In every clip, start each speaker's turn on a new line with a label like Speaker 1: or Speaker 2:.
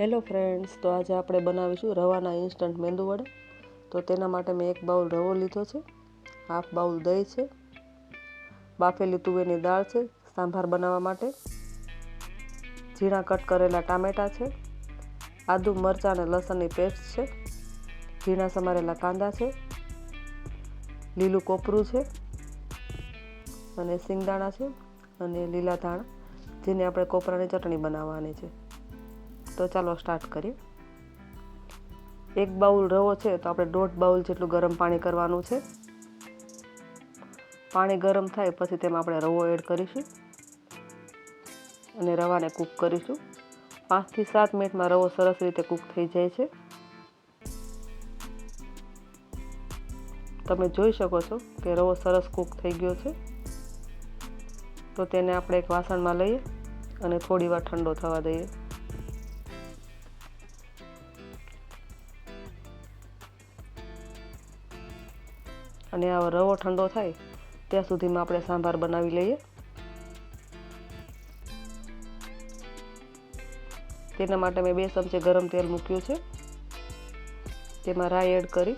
Speaker 1: Hello friends, તો આજે આપણે બનાવીશું રવાના ઇન્સ્ટન્ટ મેંદુવડા તો તેના માટે મેં એક બાઉલ રવો લીધો છે, હાફ બાઉલ દહીં છે, બાફેલી તુવેરની દાળ છે, સાંભાર બનાવવા માટે, ઝીણા કટ કરેલા ટામેટાં છે, આદુ મરચાં અને લસણની પેસ્ટ છે, ઝીણા સમારેલા કાંદા છે, લીલું કોપરું છે અને સિંગદાણા છે અને લીલા ધાણા, જેને આપણે કોપરાની ચટણી બનાવવાની છે. તો ચાલો સ્ટાર્ટ કરીએ. એક બાઉલ રવો છે તો આપણે દોઢ બાઉલ જેટલું ગરમ પાણી કરવાનું છે. પાણી ગરમ થાય પછી તેમાં આપણે રવો એડ કરીશું. અને રવાને કૂક કરીશું. પાંચથી સાત મિનિટમાં રવો સરસ રીતે કૂક થઈ જાય છે. તમે જોઈ શકો છો કે રવો સરસ કૂક થઈ ગયો છે. તો તેને આપણે એક વાસણમાં લઈએ અને થોડી વાર ઠંડો થવા દઈએ. અને આ રવો ઠંડો થાય, ત્યાં સુધીમાં આપણે સાંભાર બનાવી લઈએ. તેના માટે મેં બે ચમચે ગરમ તેલ મૂક્યું છે. તેમાં રાઈ એડ કરી.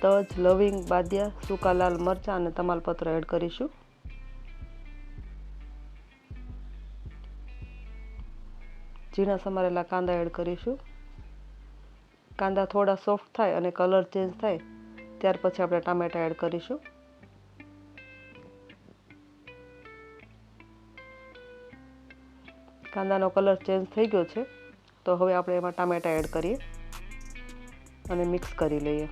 Speaker 1: તજ, લવિંગ, બાદિયા, સૂકા લાલ મરચાં અને તમાલપત્ર એડ કરીશું. ઝીણા સમારેલા કાંદા એડ કરીશું. કાંદા થોડા સોફ્ટ થાય અને કલર ચેન્જ થાય, ત્યાર પછી આપણે ટામેટા એડ કરીશું. કાંદાનો કલર ચેન્જ થઈ ગયો છે, તો હવે આપણે એમાં ટામેટા એડ કરીએ અને મિક્સ કરી લઈએ.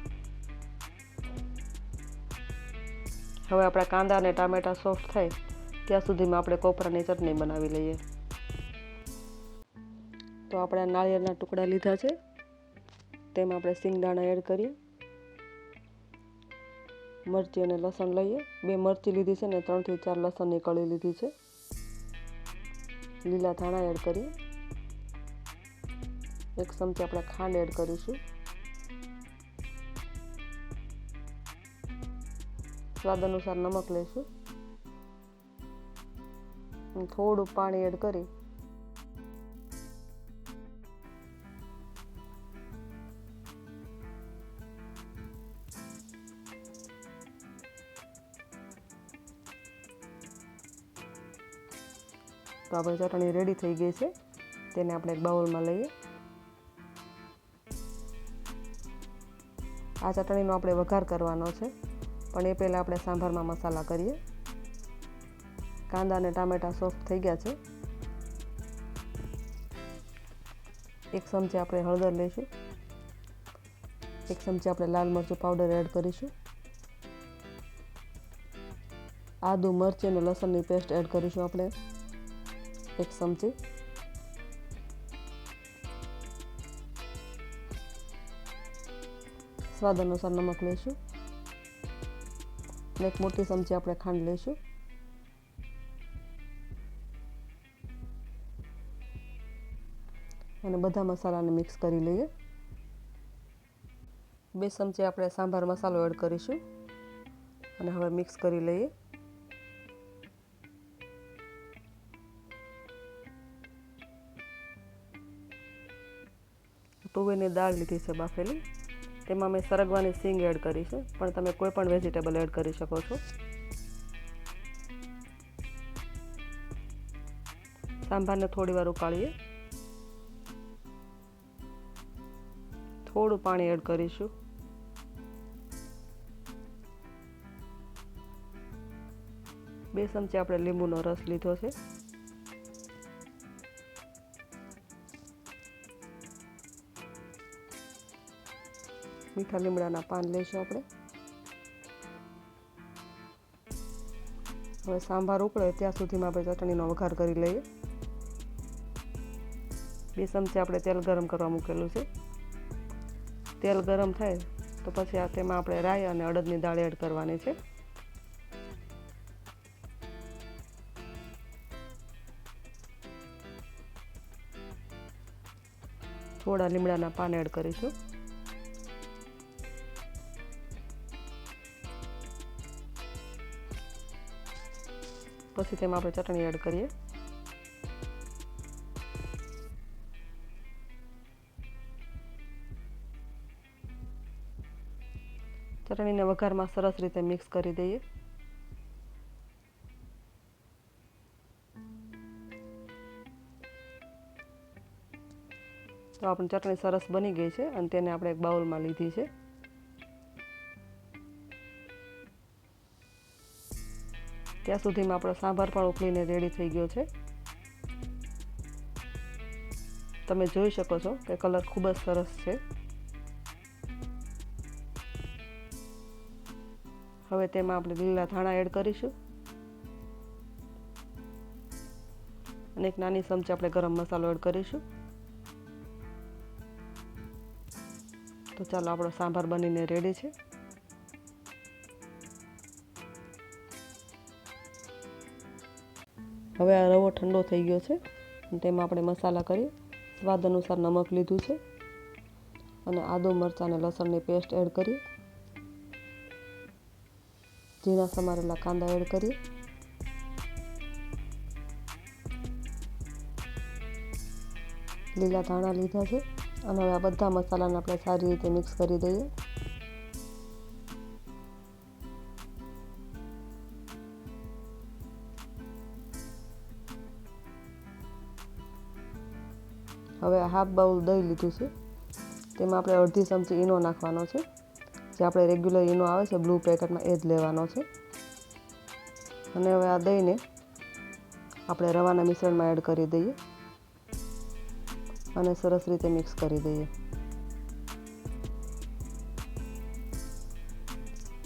Speaker 1: હવે આપણા કાંદા અને ટામેટા સોફ્ટ થાય, ત્યાં સુધીમાં આપણે કોપરાની ચટણી બનાવી લઈએ. તો આપણે નાળિયેરના ટુકડા લીધા છે. તેમાં આપણે સિંગદાણા એડ કરીએ. મરચી અને લસણ લઈએ. બે મરચી લીધી છે ને ત્રણથી ચાર લસણની કળી લીધી છે. લીલા ધાણા એડ કરીએ. એક ચમચી આપણે ખાંડ એડ કરીશું. સ્વાદ અનુસાર નમક લઈશું થોડું પાણી એડ કરી આપણી ચટણી રેડી થઈ ગઈ છે. તેને આપણે એક બાઉલમાં લઈએ. આ ચટણીનો આપણે વઘાર કરવાનો છે. પણ એ પહેલાં આપણે સાંભારમાં મસાલા કરીએ. કાંદા અને ટામેટાં સોફ્ટ થઈ ગયા છે. એક ચમચી આપણે હળદર લઈશું. એક ચમચી આપણે લાલ મરચું પાવડર એડ કરીશું. આદુ મરચી અને લસણની પેસ્ટ એડ કરીશું આપણે. એક ચમચી સ્વાદ અનુસાર નમક લઈશું. અને એક મોટી ચમચી આપણે ખાંડ લઈશું. અને બધા મસાલાને મિક્સ કરી લઈએ. બે ચમચી આપણે સાંભાર મસાલો એડ કરીશું. અને હવે મિક્સ કરી લઈએ. તુવેરની દાળ લીધી છે બાફેલી. તેમાં મેં સરગવાની સિંગ એડ કરી છે, પણ તમે કોઈ પણ વેજીટેબલ એડ કરી શકો છો. સાંભારને થોડી વાર ઉકાળીએ. થોડું પાણી એડ કરીશું. બે ચમચી આપણે લીંબુનો રસ લીધો છે. મીઠા લીમડાના પાન લઈશું આપણે. હવે સાંભાર ઉકળે ત્યાં સુધીમાં આપણે ચટણીનો વઘાર કરી લઈએ. બે ચમચી આપણે તેલ ગરમ કરવા મૂકેલું છે. તેલ ગરમ થાય તો પછી આ તેમાં આપણે રાઈ અને અડદની દાળ એડ કરવાની છે. થોડા લીમડાના પાન એડ કરીશું. પછી તેમાં આપણે ચટણી એડ કરીએ. ચટણીને વઘારમાં સરસ રીતે મિક્સ કરી દઈએ. તો આપણી ચટણી સરસ બની ગઈ છે અને તેને આપણે એક બાઉલમાં લીધી છે. ત્યાં સુધીમાં આપણો સાંભાર પણ ઉકળીને રેડી થઈ ગયો છે. તમે જોઈ શકો છો કે કલર ખૂબ જ સરસ છે. હવે તેમાં આપણે લીલા ધાણા એડ કરીશું. અને એક નાની ચમચી આપણે ગરમ મસાલો એડ કરીશું. તો ચાલો આપણો સાંભાર બનીને રેડી છે. હવે આ રવો ઠંડો થઈ ગયો છે તેમાં આપણે મસાલા કરીએ સ્વાદ અનુસાર નમક લીધું છે અને આદુ મરચાં અને લસણની પેસ્ટ એડ કરીએ ઝીણા સમારેલા કાંદા એડ કરીએ લીલા ધાણા લીધા છે અને હવે આ બધા મસાલાને આપણે સારી રીતે મિક્સ કરી દઈએ હવે હાફ બાઉલ દહીં લીધું છે. તેમાં આપણે અડધી ચમચી ઈનો નાખવાનો છે. જે આપણે રેગ્યુલર ઈનો આવે છે બ્લુ પેકેટમાં એ જ લેવાનો છે. અને હવે આ દહીંને આપણે રવાના મિશ્રણમાં એડ કરી દઈએ. અને સરસ રીતે મિક્સ કરી દઈએ.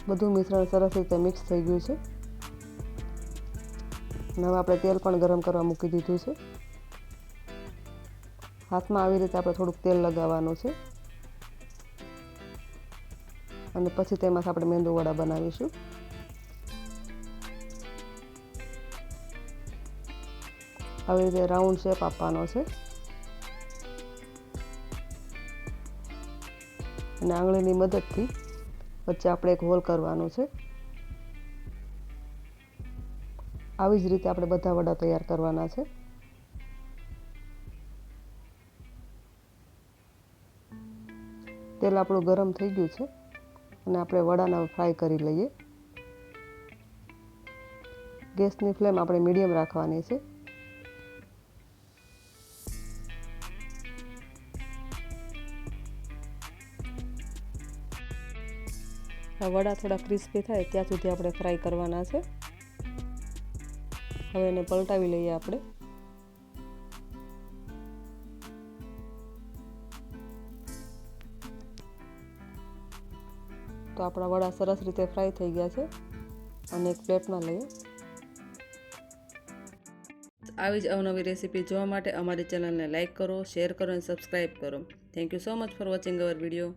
Speaker 1: બધું મિશ્રણ સરસ રીતે મિક્સ થઈ ગયું છે. અને હવે આપણે તેલ પણ ગરમ કરવા મૂકી દીધું છે. હાથમાં આવી રીતે આપણે થોડુંક તેલ લગાવવાનું છે. અને પછી તેમાંથી આપણે મેંદુવડા બનાવીશું. આવી રીતે રાઉન્ડ શેપ આપવાનો છે. અને આંગળીની મદદથી વચ્ચે આપણે એક હોલ કરવાનો છે. આવી જ રીતે આપણે બધા વડા તૈયાર કરવાના છે. તેલ આપણું ગરમ થઈ ગયું છે અને આપણે વડાના ફ્રાય કરી લઈએ. ગેસની ફ્લેમ આપણે મીડિયમ રાખવાની છે. આ વડા થોડા ક્રિસ્પી થાય ત્યાં સુધી આપણે ફ્રાય કરવાના છે. હવે એને પલટાવી લઈએ આપણે. તો આપણા વડા સરસ રીતે ફ્રાય થઈ ગયા છે. અને એક પ્લેટમાં લઈએ. આવી જ અવનવી રેસીપી જોવા માટે અમારી ચેનલને લાઇક કરો, શેર કરો અને સબસ્ક્રાઈબ કરો. Thank you so much for watching our video